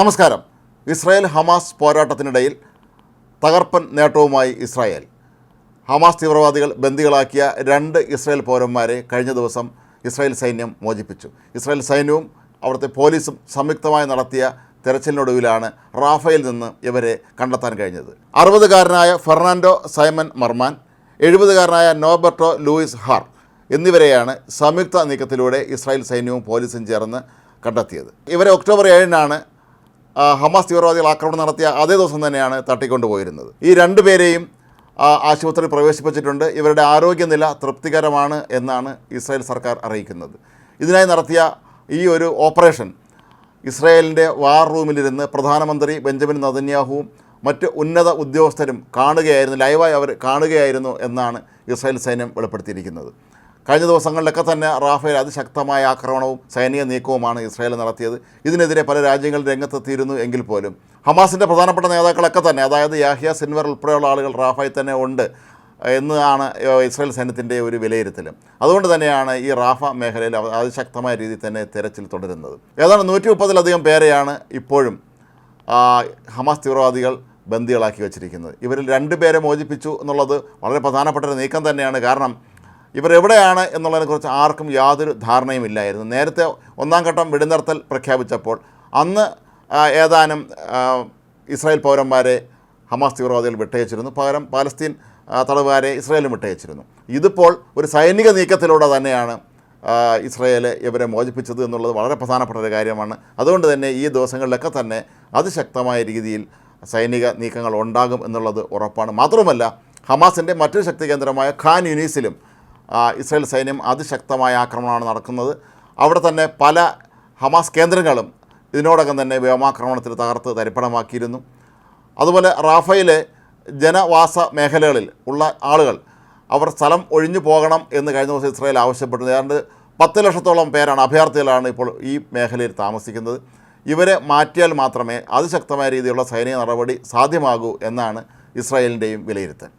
നമസ്കാരം. Israel Hamas പോരാട്ടത്തിനിടയിൽ തകർപ്പൻ നേട്ടവുമായി Israel. Hamas തീവ്രവാദികൾ ബന്ദികളാക്കിയ രണ്ട് ഇസ്രായേൽ പൗരന്മാരെ കഴിഞ്ഞ ദിവസം ഇസ്രായേൽ സൈന്യം മോചിപ്പിച്ചു. ഇസ്രായേൽ സൈന്യവും അവിടുത്തെ പോലീസും സംയുക്തമായി നടത്തിയ തെരച്ചിലിനൊടുവിലാണ് റാഫയിൽ നിന്ന് ഇവരെ കണ്ടെത്താൻ കഴിഞ്ഞത്. അറുപതുകാരനായ ഫെർണാൻഡോ സൈമൻ മർമാൻ എഴുപതുകാരനായ നോബർട്ടോ ലൂയിസ് ഹാർ എന്നിവരെയാണ് സംയുക്ത നീക്കത്തിലൂടെ ഇസ്രായേൽ സൈന്യവും പോലീസും ചേർന്ന് കണ്ടെത്തിയത്. ഇവരെ ഒക്ടോബർ ഏഴിനാണ് ഹമാസ് തീവ്രവാദികൾ ആക്രമണം നടത്തിയ അതേ ദിവസം തന്നെയാണ് തട്ടിക്കൊണ്ടുപോയിരുന്നത്. ഈ രണ്ടു പേരെയും ആശുപത്രിയിൽ പ്രവേശിപ്പിച്ചിട്ടുണ്ട്. ഇവരുടെ ആരോഗ്യനില തൃപ്തികരമാണ് എന്നാണ് ഇസ്രായേൽ സർക്കാർ അറിയിക്കുന്നത്. ഇതിനായി നടത്തിയ ഈ ഒരു ഓപ്പറേഷൻ ഇസ്രായേലിന്റെ വാർ റൂമിലിരുന്ന് പ്രധാനമന്ത്രി ബെഞ്ചമിൻ നദന്യാഹുവും മറ്റ് ഉന്നത ഉദ്യോഗസ്ഥരും കാണുകയായിരുന്നു ലൈവായി അവർ കാണുകയായിരുന്നു എന്നാണ് ഇസ്രായേൽ സൈന്യം വെളിപ്പെടുത്തിയിരിക്കുന്നത്. കഴിഞ്ഞ ദിവസങ്ങളിലൊക്കെ തന്നെ റാഫേൽ അതിശക്തമായ ആക്രമണവും സൈനിക നീക്കവുമാണ് ഇസ്രായേൽ നടത്തിയത്. ഇതിനെതിരെ പല രാജ്യങ്ങൾ രംഗത്തെത്തിയിരുന്നു എങ്കിൽ പോലും. ഹമാസിന്റെ പ്രധാനപ്പെട്ട നേതാക്കളൊക്കെ തന്നെ അതായത് യാഹിയ സിൻവർ ഉൾപ്പെടെയുള്ള ആളുകൾ റാഫയിൽ തന്നെ ഉണ്ട് എന്നാണ് ഇസ്രായേൽ സൈന്യത്തിന്റെ ഒരു വിലയിരുത്തൽ. അതുകൊണ്ട് തന്നെയാണ് ഈ റാഫ മേഖലയിൽ അതിശക്തമായ രീതിയിൽ തന്നെ തെരച്ചിൽ തുടരുന്നത്. ഏതാണ്ട് നൂറ്റി മുപ്പതിലധികം പേരെയാണ് ഇപ്പോഴും ഹമാസ് തീവ്രവാദികൾ ബന്ദികളാക്കി വച്ചിരിക്കുന്നത്. ഇവരിൽ രണ്ട് പേരെ മോചിപ്പിച്ചു എന്നുള്ളത് വളരെ പ്രധാനപ്പെട്ട ഒരു നീക്കം തന്നെയാണ്. കാരണം ഇവർ എവിടെയാണ് എന്നുള്ളതിനെക്കുറിച്ച് ആർക്കും യാതൊരു ധാരണയും ഇല്ലായിരുന്നു. നേരത്തെ ഒന്നാം ഘട്ടം വെടിനിർത്തൽ പ്രഖ്യാപിച്ചപ്പോൾ അന്ന് ഏതാനും ഇസ്രായേൽ പൗരന്മാരെ ഹമാസ് തീവ്രവാദികൾ വിട്ടയച്ചിരുന്നു. പകരം പാലസ്തീൻ തടവുകാരെ ഇസ്രായേലും വിട്ടയച്ചിരുന്നു. ഇതിപ്പോൾ ഒരു സൈനിക നീക്കത്തിലൂടെ തന്നെയാണ് ഇസ്രായേൽ ഇവരെ മോചിപ്പിച്ചത് എന്നുള്ളത് വളരെ പ്രധാനപ്പെട്ട ഒരു കാര്യമാണ്. അതുകൊണ്ട് തന്നെ ഈ ദിവസങ്ങളിലൊക്കെ തന്നെ അതിശക്തമായ രീതിയിൽ സൈനിക നീക്കങ്ങൾ ഉണ്ടാകും എന്നുള്ളത് ഉറപ്പാണ്. മാത്രമല്ല ഹമാസിന്റെ മറ്റൊരു ശക്തി കേന്ദ്രമായ ഖാൻ യുനീസിലും ഇസ്രായേൽ സൈന്യം അതിശക്തമായ ആക്രമണമാണ് നടക്കുന്നത്. അവിടെ തന്നെ പല ഹമാസ് കേന്ദ്രങ്ങളും ഇതിനോടകം തന്നെ വ്യോമാക്രമണത്തിൽ തകർത്ത് തരിപ്പണമാക്കിയിരുന്നു. അതുപോലെ റാഫയിലെ ജനവാസ മേഖലകളിൽ ഉള്ള ആളുകൾ അവർ സ്ഥലം ഒഴിഞ്ഞു പോകണം എന്ന് കഴിഞ്ഞ ദിവസം ഇസ്രായേൽ ആവശ്യപ്പെട്ടു. ഏതാണ്ട് പത്ത് ലക്ഷത്തോളം പേരാണ് അഭയാർത്ഥികളാണ് ഇപ്പോൾ ഈ മേഖലയിൽ താമസിക്കുന്നത്. ഇവരെ മാറ്റിയാൽ മാത്രമേ അതിശക്തമായ രീതിയിലുള്ള സൈനിക നടപടി സാധ്യമാകൂ എന്നാണ് ഇസ്രായേലിന്റെയും വിലയിരുത്തൽ.